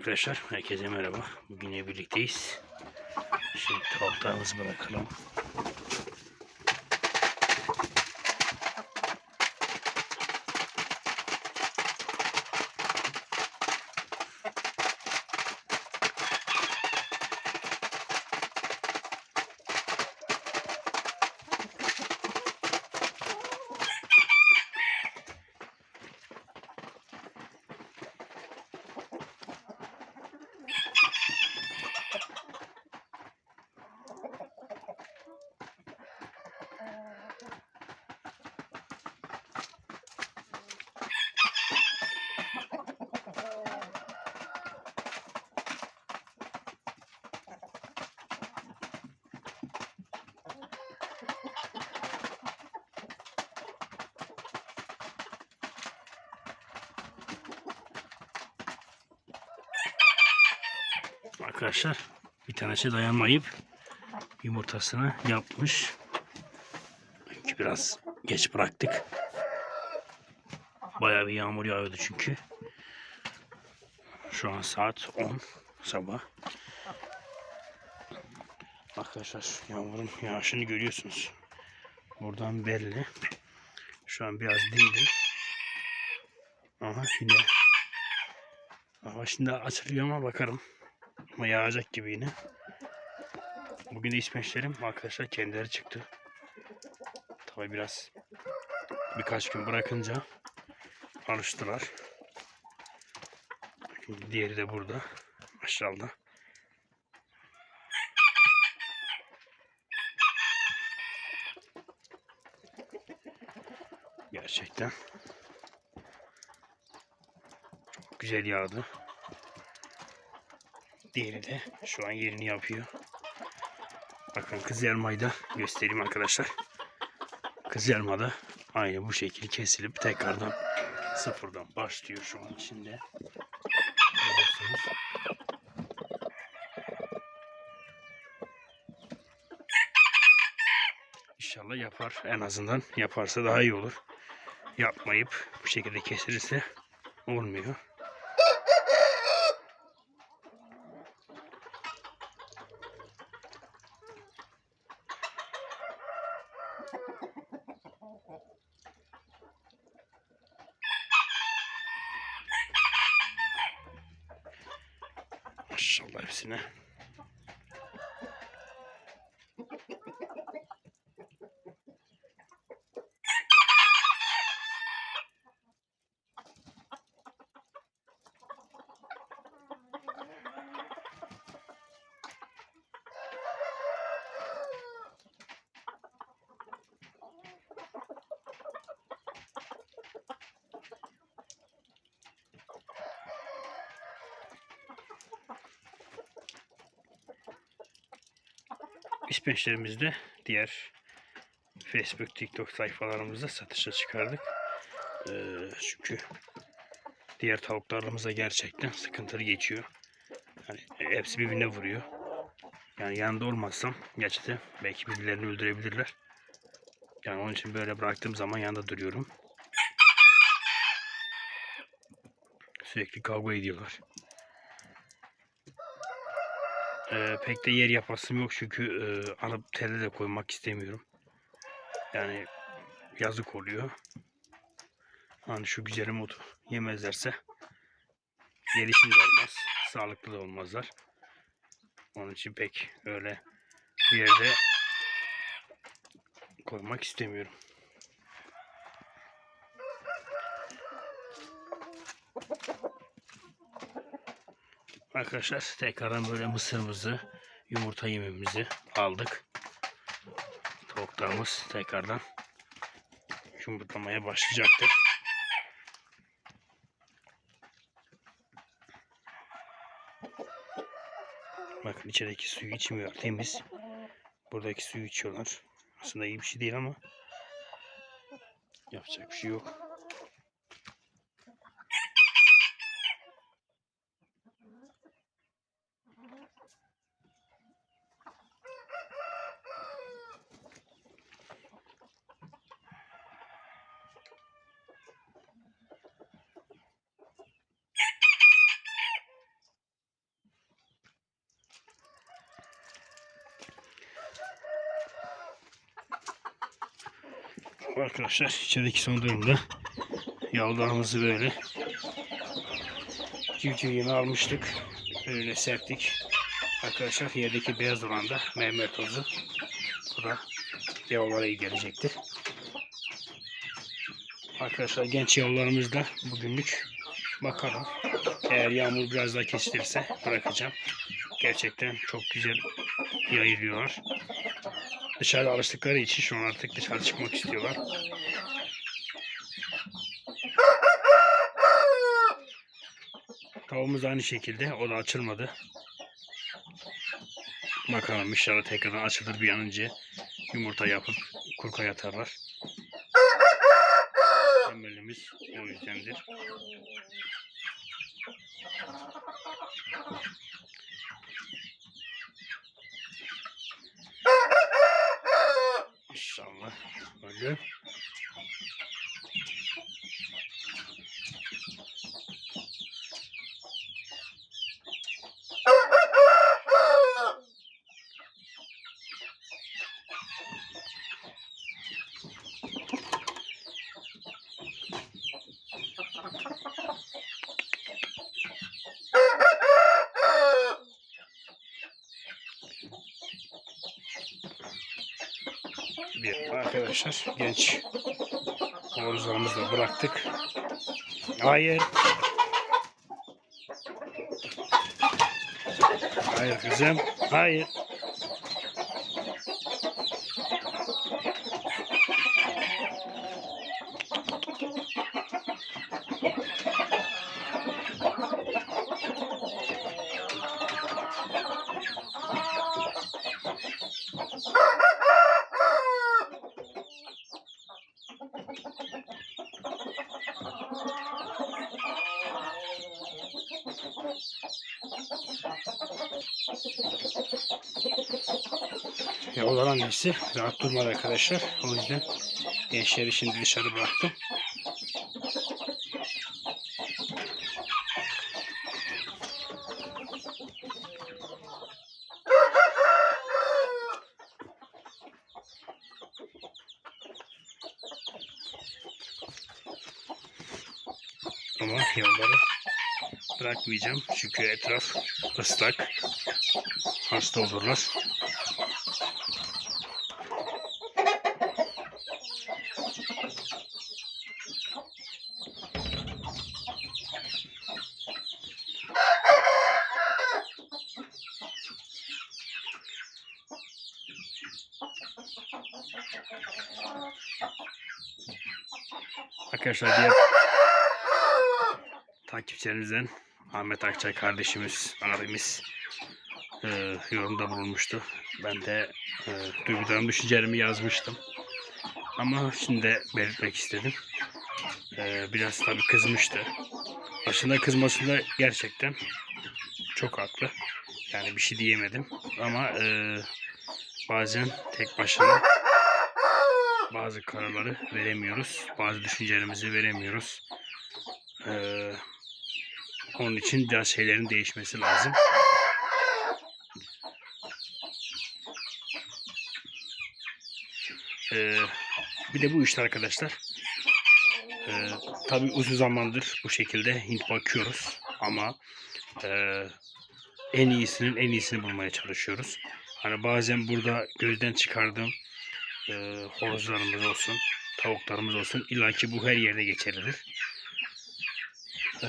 Arkadaşlar herkese merhaba. Bugün birlikteyiz. Şimdi tavuklarımızı bırakalım. Arkadaşlar bir tanesi dayanmayıp yumurtasını yapmış. Çünkü biraz geç bıraktık. Bayağı bir yağmur yağıyordu çünkü. Şu an saat 10 sabah. Arkadaşlar yağmurun yağışını görüyorsunuz. Buradan belli. Şu an biraz dindi. Aha yine. Hava şimdi açılıyor ama bakarım. Ama yağacak gibi yine. Bugün de ismeçlerim arkadaşlar kendileri çıktı. Tabi biraz birkaç gün bırakınca alıştılar. Diğeri de burada. Maşallah. Gerçekten çok güzel yağdı. Diğeri de şu an yerini yapıyor. Bakın kız elmayı da göstereyim arkadaşlar. Kız elma da aynı bu şekilde kesilip tekrardan sıfırdan başlıyor şu an içinde. Görüyorsunuz. İnşallah yapar. En azından yaparsa daha iyi olur. Yapmayıp bu şekilde kesilirse olmuyor. İspençlerimizi de diğer Facebook, TikTok sayfalarımızda satışa çıkardık. Ee, çünkü diğer tavuklarımıza gerçekten sıkıntılı geçiyor. Yani hepsi birbirine vuruyor. Yani yanında olmazsam gerçekten belki birbirlerini öldürebilirler. Yani onun için böyle bıraktığım zaman yanında duruyorum. Sürekli kavga ediyorlar. Ee, pek de yer yapasım yok çünkü e, alıp tele de koymak istemiyorum. Yani yazık oluyor. Hani şu güzelim otu yemezlerse gelişim de olmaz. Sağlıklı da olmazlar. Onun için pek öyle bir yerde koymak istemiyorum. Arkadaşlar tekrardan böyle mısırımızı, yumurta yemimizi aldık. Tavuklarımız tekrardan yumurtlamaya başlayacaktır. Bakın içerideki suyu içmiyor. Temiz. Buradaki suyu içiyorlar. Aslında iyi bir şey değil ama yapacak bir şey yok. Arkadaşlar içerideki son durumda yavrularımızı böyle civciv yemi almıştık. Böyle serptik. Arkadaşlar yerdeki beyaz olan da mermer tozu. Bu da yavrulara iyi gelecektir. Arkadaşlar genç yavrularımız da bugünlük bakalım. Eğer yağmur biraz daha kesilirse bırakacağım. Gerçekten çok güzel yayılıyorlar. Dışarıda alıştıkları için şu an artık dışarı çıkmak istiyorlar. Tavuğumuz aynı şekilde. O da açılmadı. Bakalım inşallah tekrardan açılır bir an önce. Yumurta yapıp kurka yatarlar. Temelimiz o yüzdendir. İnşallah. Böyle. Arkadaşlar genç horozlarımızı da bıraktık. Hayır. Hayır kızım. Hayır. Yavrular annesi rahat durmadı arkadaşlar. O yüzden gençleri şimdi dışarı bıraktım. Ama yavruları bırakmayacağım. Çünkü etraf ıslak. Hasta olurlar. Arkadaşlar diğer takipçilerimizden Ahmet Akçay kardeşimiz, abimiz e, yorumda bulunmuştu. Ben de e, duygularımı, düşüncelerimi yazmıştım. Ama şimdi de belirtmek istedim. E, biraz tabii kızmıştı. Başında kızmasında gerçekten çok haklı. Yani bir şey diyemedim. Ama e, bazen tek başına bazı kararları veremiyoruz. Bazı düşüncelerimizi veremiyoruz. Ee, onun için biraz şeylerin değişmesi lazım. Ee, bir de bu işte arkadaşlar. Ee, tabii uzun zamandır bu şekilde Hint bakıyoruz ama e, en iyisinin en iyisini bulmaya çalışıyoruz. Hani bazen burada gözden çıkardığım e, horozlarımız olsun, tavuklarımız olsun. İlla ki bu her yerde geçerlidir. E,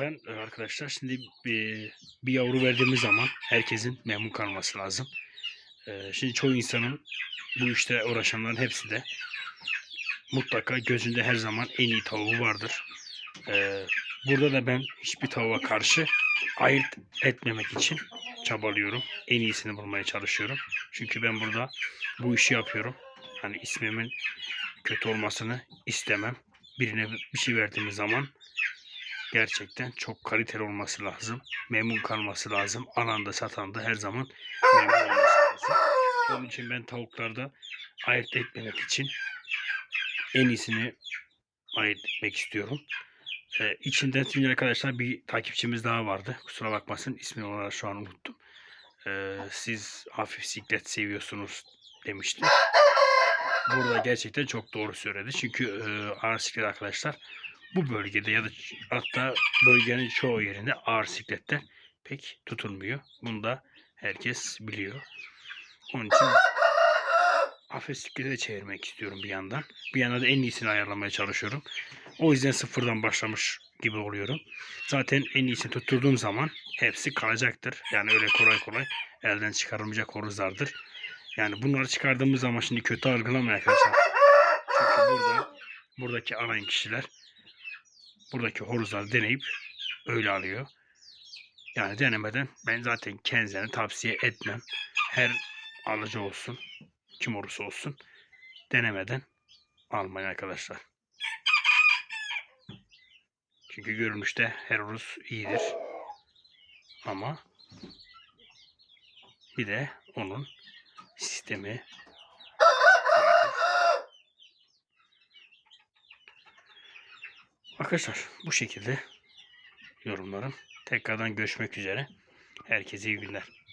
ben arkadaşlar şimdi bir, bir yavru verdiğimiz zaman herkesin memnun kalması lazım. E, şimdi çoğu insanın bu işte uğraşanların hepsi de mutlaka gözünde her zaman en iyi tavuğu vardır. E, burada da ben hiçbir tavuğa karşı ayırt etmemek için çabalıyorum. En iyisini bulmaya çalışıyorum. Çünkü ben burada bu işi yapıyorum. Hani ismimin kötü olmasını istemem. Birine bir şey verdiğimiz zaman gerçekten çok kaliteli olması lazım. Memnun kalması lazım. Alan da satan da her zaman memnun olması lazım. Onun için ben tavuklarda ayırt etmemek için en iyisini ayırt etmek istiyorum. Ee, içinden şimdi arkadaşlar bir takipçimiz daha vardı. Kusura bakmasın ismini olarak şu an unuttum. Ee, siz hafif siklet seviyorsunuz demişti. burada gerçekten çok doğru söyledi. Çünkü e, ağır siklet arkadaşlar bu bölgede ya da hatta bölgenin çoğu yerinde ağır sikletler pek tutulmuyor. Bunu da herkes biliyor. Onun için hafif siklete de çevirmek istiyorum bir yandan. Bir yandan da en iyisini ayarlamaya çalışıyorum. O yüzden sıfırdan başlamış gibi oluyorum. Zaten en iyisini tutturduğum zaman hepsi kalacaktır. Yani öyle kolay kolay elden çıkarılmayacak horozlardır. Yani bunları çıkardığımız zaman şimdi kötü algılamayın arkadaşlar. Çünkü burada buradaki alan kişiler buradaki horozları deneyip öyle alıyor. Yani denemeden ben zaten kendisine tavsiye etmem. Her alıcı olsun, kim olursa olsun denemeden almayın arkadaşlar. Çünkü görünüşte her horoz iyidir. Ama bir de onun sistemi. Arkadaşlar bu şekilde yorumlarım. Tekrardan görüşmek üzere. Herkese iyi günler.